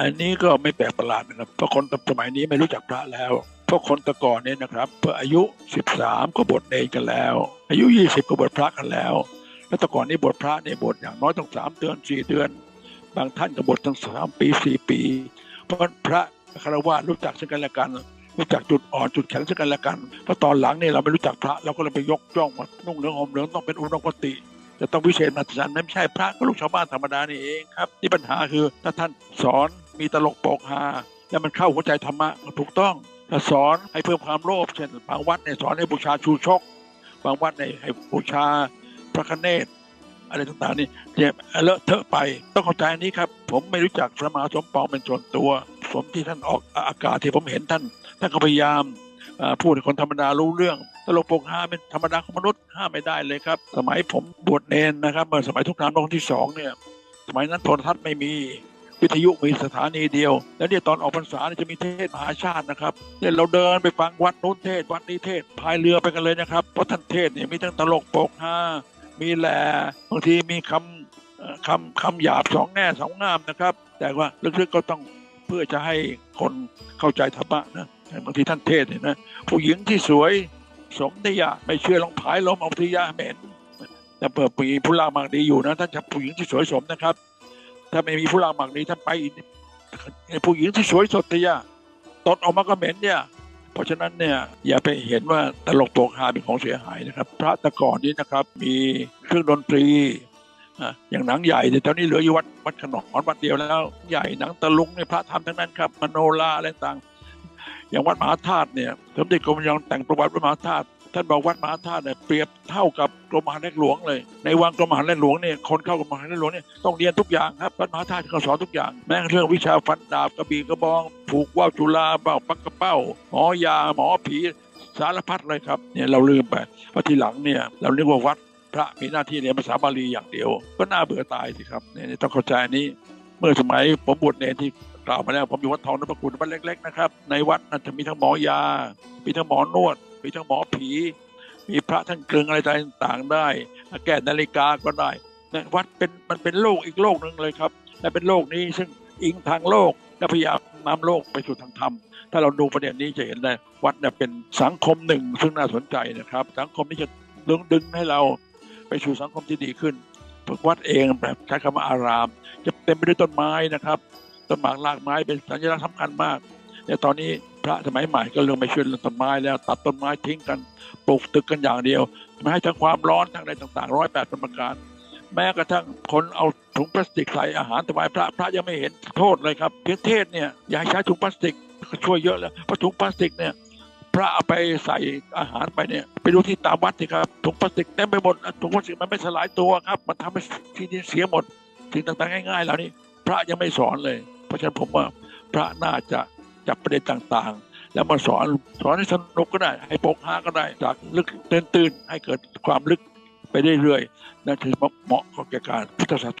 อันนี้ก็ไม่แปลกประหลาดนะครับเพราะคนสมัยนี้ไม่รู้จักพระแล้วเพราะคนตะก่อนเนี่ยนะครับเพื่ออายุ 13 ก็บวชเนรกันแล้ว อายุ 20 ก็บวชพระกันแล้ว แล้วต่ก่อนนี้บวชพระเนี่ยบวชอย่างน้อยต้องสามเดือนสี่เดือน บางท่านก็บวชตั้งสามปีสี่ปี เพราะพระคารวะรู้จักซึ่งกันและกันรู้จักจุดอ่อนจุดแข็งซึ่งกันและกันเพราะตอนหลังเนี่ยเราไม่รู้จักพระเราก็เลยไปยกย่องว่านุ่งเหลืองห่มเหลืองต้องเป็นอุดมคติจะต้องวิเศษมหัศจรรย์นั้นไม่ใช่พระก็ลูกชาวบ้านธรรมดานี่เองครับนี่ปัญหาคือถ้าท่านสอน มีตลกโปกฮาแล้วมันเข้าหัวใจธรรมะมันถูกต้องถ้าสอนให้เพิ่มความโลภเช่นบางวัดเนี่ยสอนให้บูชาชูชก บางวัดเนี่ยให้บูชาพระคเนศอะไรต่างๆนี่เนี่ยเลอะเทอะไปต้องเข้าใจนี้ครับ ผมไม่รู้จักพระมหาสมปองเป็นส่วนตัว ผมที่ท่านออกอากาศที่ผมเห็นท่านท่านก็พยายามพูดให้คนธรรมดารู้เรื่องตลกโปกฮาเป็นธรรมดาของมนุษย์ห้ามไม่ได้เลยครับ สมัยผมบวชเนนนะครับเมื่อสมัยทุกนามโลกที่สองเนี่ยสมัยนั้นโทรทัศน์ไม่มี วิทยุมีสถานีเดียว แล้วเนี่ยตอนออกพรรษาจะมีเทศมหาชาตินะครับเนี่ยเราเดินไปฟังวัดนู้นเทศวัดนี้เทศพายเรือไปกันเลยนะครับ เพราะท่านเทศเนี่ยมีทั้งตลกโปกฮามีแหล่บางทีมีคำเอ่อคำคำหยาบสองแง่สองงามนะครับ แต่ว่าลึกๆก็ต้องเพื่อจะให้คนเข้าใจธรรมะนะบางทีท่านเทศเนี่ยนะผู้หญิงที่สวยสมนิยาไม่เชื่อลองผายลมเอาทิยาเหม็นแต่เปิดปีผู้ลามากดีอยู่นะท่านจะผู้หญิงที่สวยสมนะครับ ถ้าไม่มีผู้ลามากดีท่านไปอีกผู้หญิงที่สวยสดทิยาตดออกมาก็เหม็นเนี่ย เพราะฉะนั้นเนี่ยอย่าไปเห็นว่าตลกโปกฮาเป็นของเสียหายนะครับ พระตะก่อนนี้นะครับ มีเครื่องดนตรีอะอย่างหนังใหญ่แต่ตอนนี้เหลืออยู่วัดวัดขนอนวัดเดียวแล้ว ใหญ่หนังตะลุงในพระทำทั้งนั้นครับมโนราอะไรต่าง อย่างวัดมหาธาตุเนี่ยสมเด็จกรมยองแต่งประวัติวัดมหาธาตุ ท่านบอกวัดมหาธาตุเนี่ยเปรียบเท่ากับกรมหาดเล็กหลวงเลย ในวังกรมหาดเล็กหลวงเนี่ยคนเข้ากรมหาดเล็กหลวงเนี่ยต้องเรียนทุกอย่างครับวัดมหาธาตุเขาสอนทุกอย่าง แม้กระทั่งวิชาฟันดาบกระบี่กระบองผูกว่าวจุฬาเป่าปักกระเป้าหมอยาหมอผีสารพัดเลยครับเนี่ยเราลืมไปเพราะทีหลังเนี่ยเรานึกว่าวัดพระมีหน้าที่เรียนภาษาบาลีอย่างเดียว ก็น่าเบื่อตายสิครับเนี่ยต้องเข้าใจนี้ เมื่อสมัยผมบวชเนที่กล่าวมาแล้วผมอยู่วัดทองนพคุณวัดเล็ก ๆ นะครับ ในวัดนั้นจะมีทั้งหมอยา มีทั้งหมอนวด มีทั้งหมอผี มีพระท่านกลึงอะไรต่างๆได้ แก้นาฬิกาก็ได้วัดเป็นมันเป็นโลกอีกโลกหนึ่งเลยครับ และเป็นโลกนี้ซึ่งอิงทางโลกและพยายามนำโลกไปสู่ทางธรรม ถ้าเราดูประเด็นนี้จะเห็นได้วัดเนี่ยเป็นสังคมหนึ่งซึ่งน่าสนใจนะครับ สังคมที่จะดึงดึงให้เราไปสู่สังคมที่ดีขึ้นวัดเองแบบใช้คำว่าอาราม จะเต็มไปด้วยต้นไม้นะครับต้นหมากรากไม้เป็นสัญลักษณ์สำคัญมากแต่ตอนนี้ ระสมัยใหม่ก็เริ่มไม่ช่วยเรื่องต้นไม้แล้ว ตัดต้นไม้ทิ้งกันปลูกตึกกันอย่างเดียวไม่ให้ทั้งความร้อนทั้งอะไรต่างๆร้อยแปดประการ แม้กระทั่งคนเอาถุงพลาสติกใส่อาหารถวายพระพระยังไม่เห็นโทษเลยครับเพียงเทศเนี่ยอย่าให้ใช้ถุงพลาสติกช่วยเยอะแล้วเพราะถุงพลาสติกเนี่ยพระเอาไปใส่อาหารไปเนี่ยไปดูที่ตามวัดสิครับถุงพลาสติกเต็มไปหมดถุงพลาสติกมันไม่สลายตัวครับมันทำให้ที่ดินเสียหมดสิ่งต่างๆง่ายๆเหล่านี้ พระยังไม่สอนเลย เพราะฉะนั้นผมว่าพระน่าจะ จับประเด็นต่างๆ แล้วมาสอนสอนให้สนุกก็ได้ ให้โปกฮาก็ได้ จากลึกตื่นให้เกิดความลึกไปเรื่อยๆนั่นคือเหมาะกับแก่การพุทธศาสนา